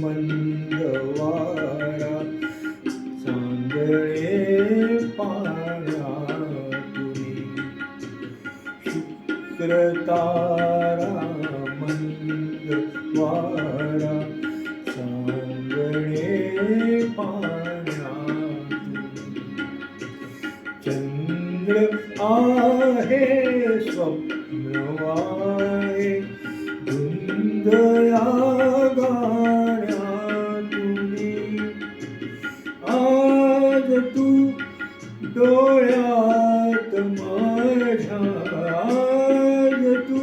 मंदवारा चांदणे पाण्यातुनी शुक्र तारा मंदवारा चांदणे पाण्यातुनी चंद्र आहे स्वप्नवाये धुंदया गाण्यातुनी आज तू डोळ्यात माझ्या आज तू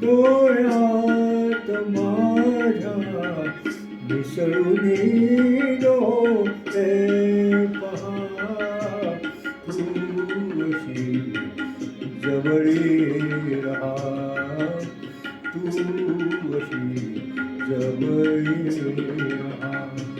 डोळ्यात माझ्या मिसळून Jai Jai Ram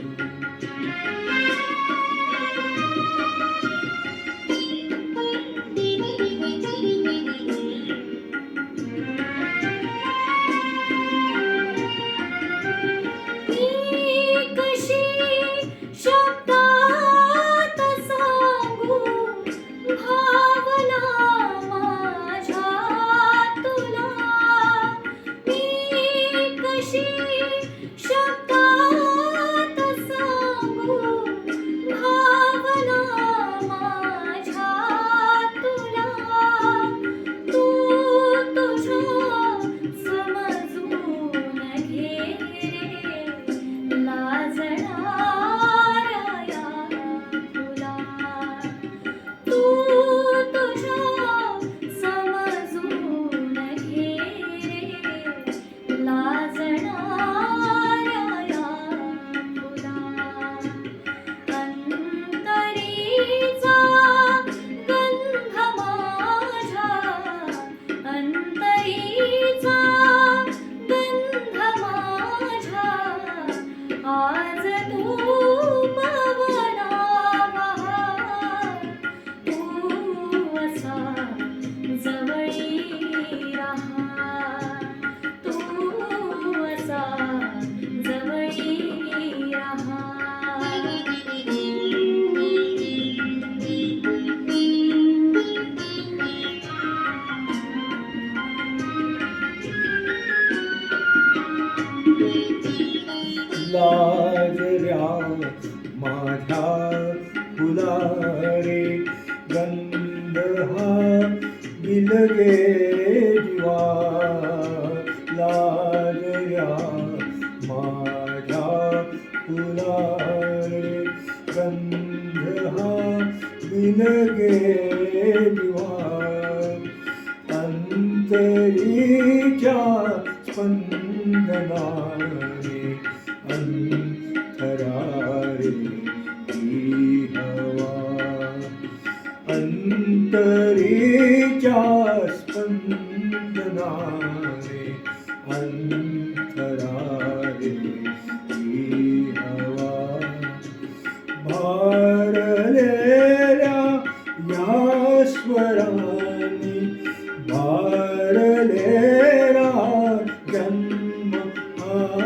लाजऱ्या माझ्या फुलारे, गंध हा बिलगे जीवा लाजऱ्या माझ्या फुलारे, गंध हा बिलगे जीवा अंतरीच्या स्पंदनाने अंतरीच्या स्पंदनाने अंतरारे ही हवा भारलेल्या या स्वरानी भारलेला जन्म हा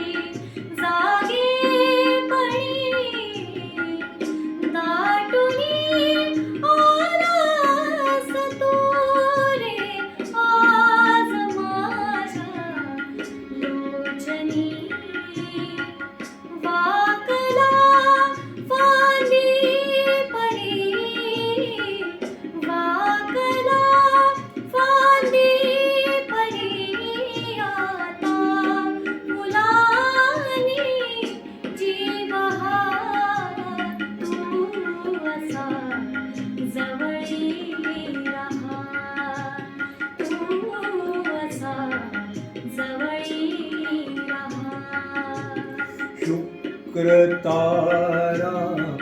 शुक्र तारा मंगळ